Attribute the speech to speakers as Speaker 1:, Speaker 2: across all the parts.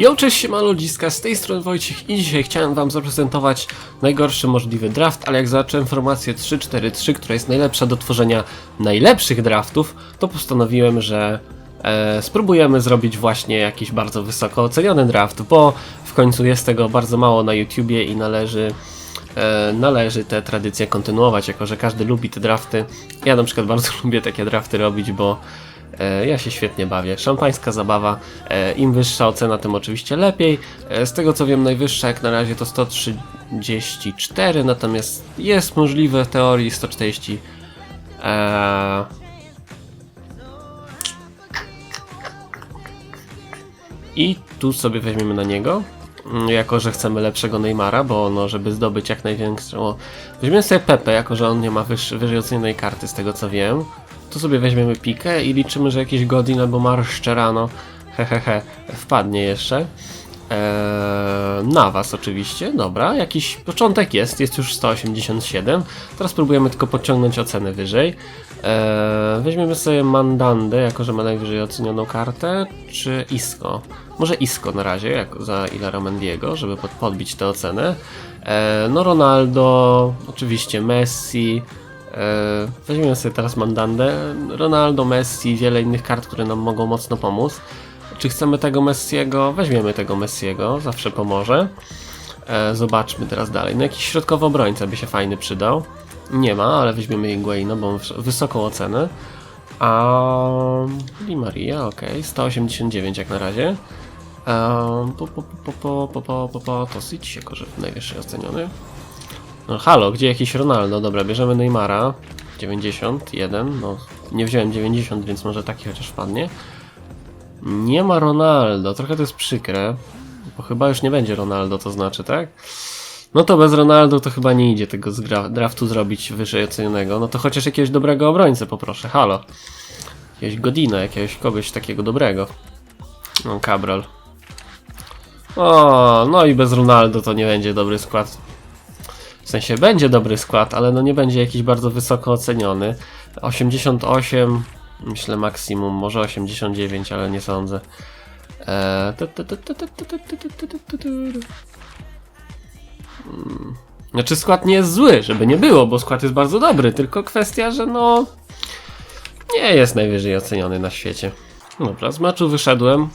Speaker 1: Yo, cześć, siema ludziska, z tej strony Wojciech i dzisiaj chciałem wam zaprezentować najgorszy możliwy draft, ale jak zobaczyłem formację 3-4-3, która jest najlepsza do tworzenia najlepszych draftów, to postanowiłem, że e, spróbujemy zrobić właśnie jakiś bardzo wysoko oceniony draft, bo w końcu jest tego bardzo mało na YouTubie i należy e, należy te tradycje kontynuować, jako że każdy lubi te drafty. Ja na przykład bardzo lubię takie drafty robić, bo ja się świetnie bawię. Szampańska zabawa, e, im wyższa ocena, tym oczywiście lepiej. E, z tego co wiem, najwyższa jak na razie to 134, natomiast jest możliwe w teorii 140. E, I tu sobie weźmiemy na niego. Mm, Jako, że chcemy lepszego Neymara, bo no, żeby zdobyć jak największą. Weźmiemy sobie Pepe, jako że on nie ma wyż, wyżej ocenionej karty, z tego co wiem. Tu sobie weźmiemy pikę i liczymy, że jakiś Godin albo Marszczerano, hehehe, wpadnie jeszcze. Eee, na was oczywiście, dobra, jakiś początek jest, jest już 187. Teraz próbujemy tylko podciągnąć ocenę wyżej. Eee, weźmiemy sobie Mandandę, jako że ma najwyżej ocenioną kartę, czy Isco? Może Isco na razie, jako za Ilara Mendiego, żeby pod, podbić tę ocenę. Eee, no Ronaldo, oczywiście Messi, weźmiemy sobie teraz Mandandę, Ronaldo, Messi, wiele innych kart, które nam mogą mocno pomóc. Czy chcemy tego Messiego? Weźmiemy tego Messiego, zawsze pomoże. E, zobaczmy teraz dalej. No jakiś środkowy obrońca by się fajny przydał. Nie ma, ale weźmiemy Higuaina, bo wysoką ocenę. A Di Maria, ok, 189 jak na razie. Um, po, po, po, po, po, po, po, po, to Sić, jako że najwyższy oceniony. No halo, gdzie jakiś Ronaldo? Dobra, bierzemy Neymara. 91, no nie wziąłem 90, więc może taki chociaż wpadnie. Nie ma Ronaldo, trochę to jest przykre, bo chyba już nie będzie Ronaldo, to znaczy, tak? No to bez Ronaldo to chyba nie idzie tego draftu zrobić wyżej ocenionego. No to chociaż jakiegoś dobrego obrońcę poproszę, halo. Jakiegoś Godina, jakiegoś kogoś takiego dobrego. No, Cabral. O, no i bez Ronaldo to nie będzie dobry skład. W sensie będzie dobry skład, ale no nie będzie jakiś bardzo wysoko oceniony. 88, myślę maksimum, może 89, ale nie sądzę. Eee... Znaczy skład nie jest zły, żeby nie było, bo skład jest bardzo dobry, tylko kwestia, że no nie jest najwyżej oceniony na świecie. Dobra, z meczu wyszedłem,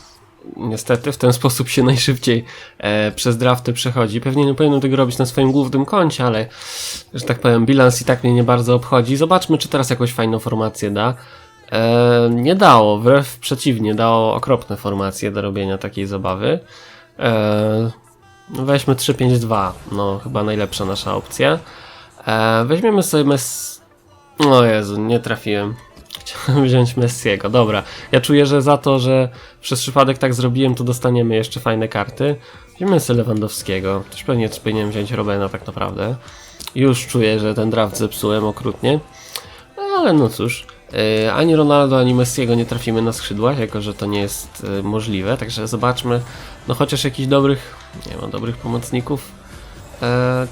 Speaker 1: Niestety w ten sposób się najszybciej e, przez drafty przechodzi. Pewnie nie powinienem tego robić na swoim głównym koncie, ale że tak powiem, bilans i tak mnie nie bardzo obchodzi. Zobaczmy, czy teraz jakąś fajną formację da. E, nie dało, wbrew przeciwnie, dało okropne formacje do robienia takiej zabawy. E, no weźmy 3-5-2, no chyba najlepsza nasza opcja. E, weźmiemy sobie Mess... O Jezu, nie trafiłem. Chciałem wziąć Messiego, dobra. Ja czuję, że za to, że przez przypadek tak zrobiłem, to dostaniemy jeszcze fajne karty. Weźmiemy sobie Lewandowskiego. Też pewnie powinienem wziąć Robena tak naprawdę. Już czuję, że ten draft zepsułem okrutnie. No, ale no cóż. Yy, ani Ronaldo, ani Messiego nie trafimy na skrzydłach, jako że to nie jest yy, możliwe. Także zobaczmy. No chociaż jakichś dobrych, nie ma dobrych pomocników. Eee,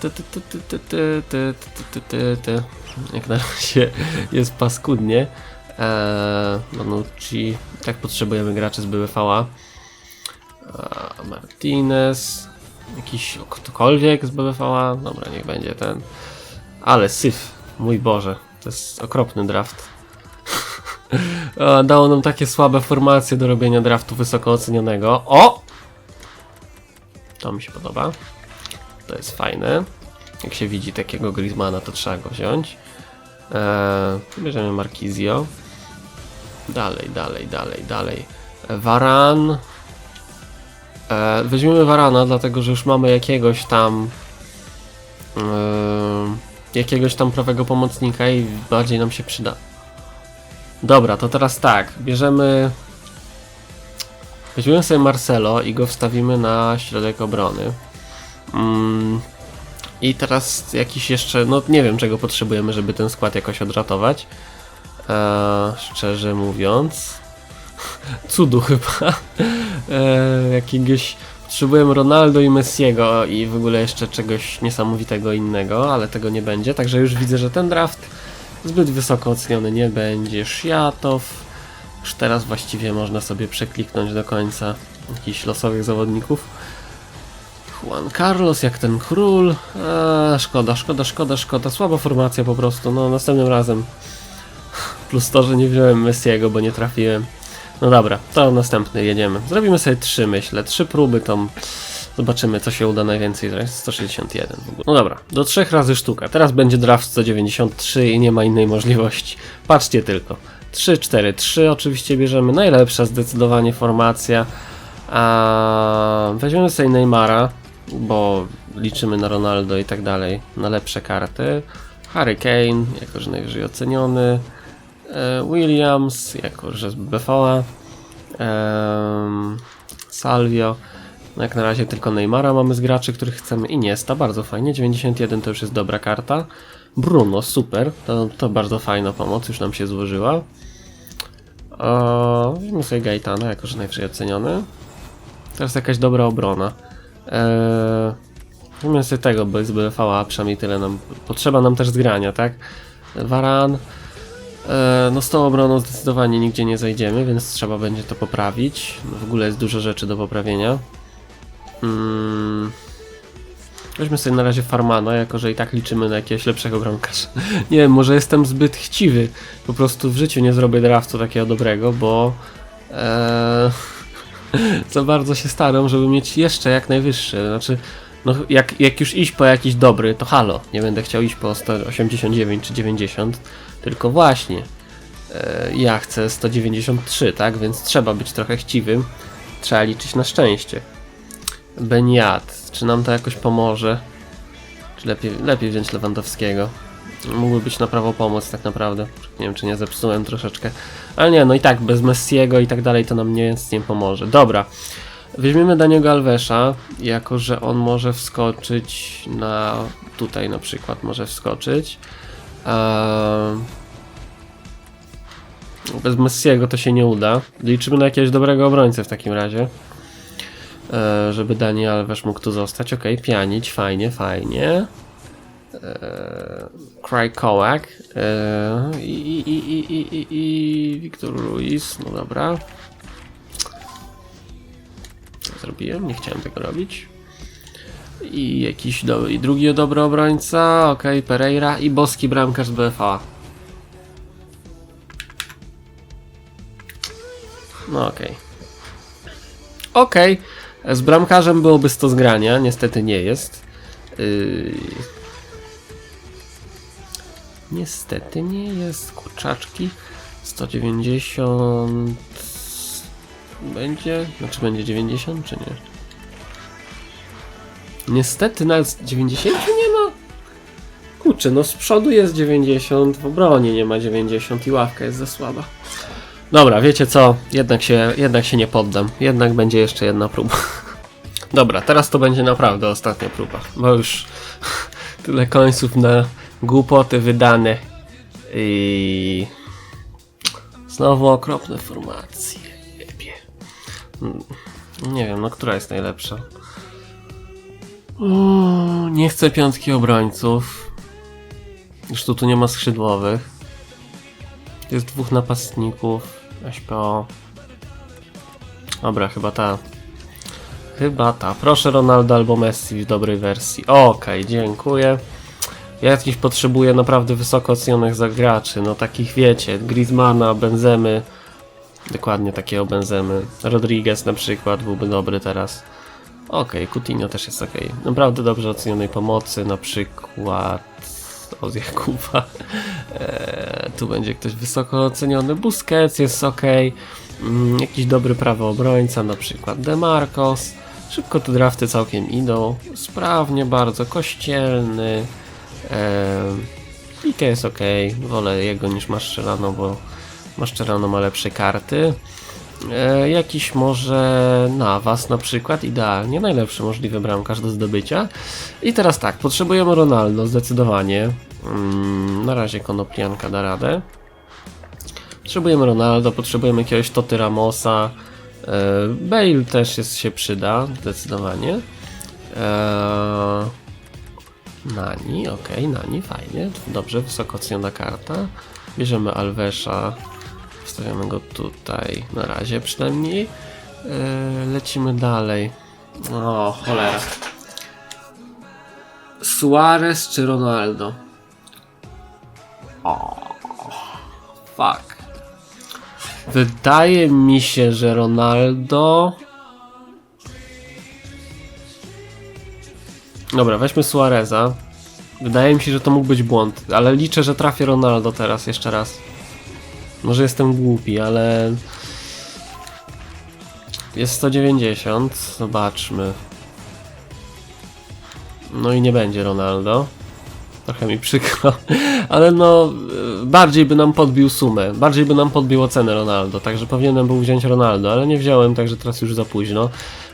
Speaker 1: ty. Jak na razie jest paskudnie. Eee, Manucci. Tak potrzebujemy graczy z BWV-a. Eee, Martinez. Jakiś ktokolwiek z BWV-a. Dobra, niech będzie ten. Ale syf. Mój Boże. To jest okropny draft. Dało nam takie słabe formacje do robienia draftu wysoko ocenionego. O! To mi się podoba. To jest fajne. Jak się widzi takiego Griezmana, to trzeba go wziąć. Eee, bierzemy Markizio. Dalej, dalej, dalej, dalej. Varan. Eee, weźmiemy Varana, dlatego że już mamy jakiegoś tam eee, jakiegoś tam prawego pomocnika i bardziej nam się przyda. Dobra, to teraz tak. Bierzemy weźmiemy sobie Marcelo i go wstawimy na środek obrony. Mm, I teraz jakiś jeszcze, no nie wiem czego potrzebujemy, żeby ten skład jakoś odratować. Eee, szczerze mówiąc, cudu chyba. Eee, jakiegoś, potrzebujemy Ronaldo i Messiego i w ogóle jeszcze czegoś niesamowitego innego, ale tego nie będzie, także już widzę, że ten draft zbyt wysoko oceniony nie będzie. Światow, już teraz właściwie można sobie przekliknąć do końca. jakichś losowych zawodników. Juan Carlos, jak ten król. Eee, szkoda, szkoda, szkoda, szkoda. Słaba formacja po prostu. No, następnym razem. Plus to, że nie wziąłem Messiego, bo nie trafiłem. No dobra, to następny jedziemy. Zrobimy sobie trzy, myślę. Trzy próby, tam zobaczymy, co się uda najwięcej. To jest 161 w ogóle. No dobra, do trzech razy sztuka. Teraz będzie draft 193 i nie ma innej możliwości. Patrzcie tylko. 3, 4, 3 oczywiście bierzemy. Najlepsza zdecydowanie formacja. A weźmiemy sobie Neymara, bo liczymy na Ronaldo i tak dalej, na lepsze karty. Harry Kane, jako że najwyżej oceniony. E, Williams, jako że z BVA. Em, Salvio. No jak na razie tylko Neymara mamy z graczy, których chcemy. Iniesta, bardzo fajnie. 91 to już jest dobra karta. Bruno, super. To, to bardzo fajna pomoc, już nam się złożyła. Eee, Weźmy sobie Gaetana, jako że najwyżej oceniony. Teraz jakaś dobra obrona. Eee, Weźmy sobie tego, bo jest BFA, a przynajmniej tyle nam. Potrzeba nam też zgrania, tak? Varan. E, No z tą obroną zdecydowanie nigdzie nie zajdziemy, więc trzeba będzie to poprawić. W ogóle jest dużo rzeczy do poprawienia. Mm. Weźmy sobie na razie Farmana, jako że i tak liczymy na jakiegoś lepszego bramkarza. Nie wiem, może jestem zbyt chciwy. Po prostu w życiu nie zrobię draftu takiego dobrego, bo e, za bardzo się staram, żeby mieć jeszcze jak najwyższy. Znaczy, no jak, jak już iść po jakiś dobry, to halo. Nie będę chciał iść po 189 czy 90, tylko właśnie e, ja chcę 193, tak? Więc trzeba być trochę chciwym. Trzeba liczyć na szczęście. Beniat, czy nam to jakoś pomoże? Czy lepiej, lepiej wziąć Lewandowskiego? Mógłby być na prawo pomoc tak naprawdę. Nie wiem, czy nie zepsułem troszeczkę. Ale nie, no i tak, bez Messiego i tak dalej to nam nic nie pomoże. Dobra. Weźmiemy Daniego Alvesa, jako że on może wskoczyć na... Tutaj na przykład może wskoczyć. Eee... Bez Messiego to się nie uda. Liczymy na jakiegoś dobrego obrońcę w takim razie. E, żeby Dani Alves mógł tu zostać. Ok, pianić, fajnie, fajnie. Krajkołak e, i, i, i, i, i, i, Wiktor Ruiz, no dobra. Zrobiłem? Nie chciałem tego robić. I jakiś do, i drugi dobry obrońca, ok, Pereira i boski bramkarz BFA. No okej. Okej. Z bramkarzem byłoby 100 zgrania, niestety nie jest. Yy... Niestety nie jest. Kurczaczki. 190. Będzie? Znaczy będzie 90 czy nie? Niestety nawet 90 nie ma. Kurczę, no z przodu jest 90, w obronie nie ma 90 i ławka jest za słaba. Dobra, wiecie co? Jednak się, jednak się nie poddam. Jednak będzie jeszcze jedna próba. Dobra, teraz to będzie naprawdę ostatnia próba, bo już tyle końców na głupoty wydane i znowu okropne formacje. Nie wiem, no która jest najlepsza? Uuu, nie chcę piątki obrońców. Już tu, tu nie ma skrzydłowych. Jest dwóch napastników. SPO. Dobra, chyba ta. Chyba ta. Proszę Ronaldo albo Messi w dobrej wersji. Okej, dziękuję. Ja jakiś potrzebuję naprawdę wysoko ocenionych zagraczy. No takich wiecie, Griezmana, Benzemy. Dokładnie takiego Benzemy. Rodriguez na przykład byłby dobry teraz. Okej, Coutinho też jest okej. Naprawdę dobrze ocenionej pomocy, na przykład od Jakuba. Eee, tu będzie ktoś wysoko oceniony. Busquets jest ok. Mm, jakiś dobry prawy obrońca, na przykład Demarcos. Szybko te drafty całkiem idą. Sprawnie bardzo. Kościelny. Eee, jest ok. Wolę jego niż Mascherano, bo Mascherano ma lepsze karty. E, jakiś może Navas na przykład, idealnie, najlepszy możliwy bramkarz do zdobycia. I teraz tak, potrzebujemy Ronaldo zdecydowanie. Mm, na razie Konoplianka da radę. Potrzebujemy Ronaldo, potrzebujemy jakiegoś Toty Ramosa. E, Bale też jest, się przyda, zdecydowanie. E, Nani, ok, Nani, fajnie, dobrze, wysoko karta. Bierzemy Alvesa, wstawiamy go tutaj na razie przynajmniej. E, lecimy dalej. O, cholera. Suarez czy Ronaldo? O, fuck. Wydaje mi się, że Ronaldo. Dobra, weźmy Suareza. Wydaje mi się, że to mógł być błąd, ale liczę, że trafię Ronaldo teraz jeszcze raz. Może jestem głupi, ale. Jest 190. Zobaczmy. No i nie będzie Ronaldo. Trochę mi przykro, ale no bardziej by nam podbił sumę, bardziej by nam podbił ocenę Ronaldo, także powinienem był wziąć Ronaldo, ale nie wziąłem, także teraz już za późno.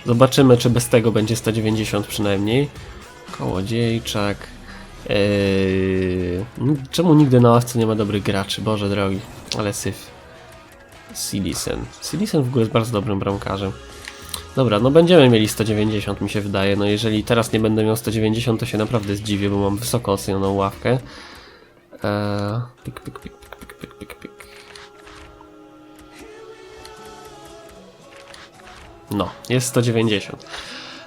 Speaker 1: Zobaczymy, czy bez tego będzie 190 przynajmniej. Kołodziejczak. Yy... Czemu nigdy na ławce nie ma dobrych graczy? Boże drogi, ale syf. Silisen. Silisen w ogóle jest bardzo dobrym bramkarzem. Dobra, no będziemy mieli 190 mi się wydaje, no jeżeli teraz nie będę miał 190 to się naprawdę zdziwię, bo mam wysoko ocenioną ławkę. Eee, pik, pik, pik, pik, pik, pik, pik. No, jest 190.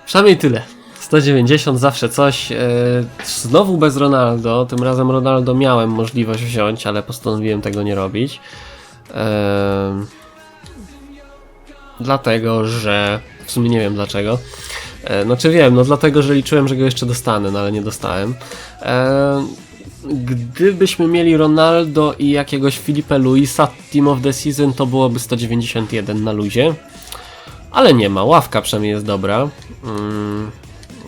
Speaker 1: Przynajmniej tyle. 190 zawsze coś. Eee, znowu bez Ronaldo. Tym razem Ronaldo miałem możliwość wziąć, ale postanowiłem tego nie robić. Eee, dlatego, że w sumie nie wiem dlaczego. E, znaczy wiem, no dlatego, że liczyłem, że go jeszcze dostanę, no ale nie dostałem. E, gdybyśmy mieli Ronaldo i jakiegoś Filipe Luisa Team of the Season, to byłoby 191 na luzie. Ale nie ma, ławka przynajmniej jest dobra. Mm,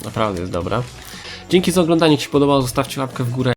Speaker 1: naprawdę jest dobra. Dzięki za oglądanie, jeśli podobało, zostawcie łapkę w górę.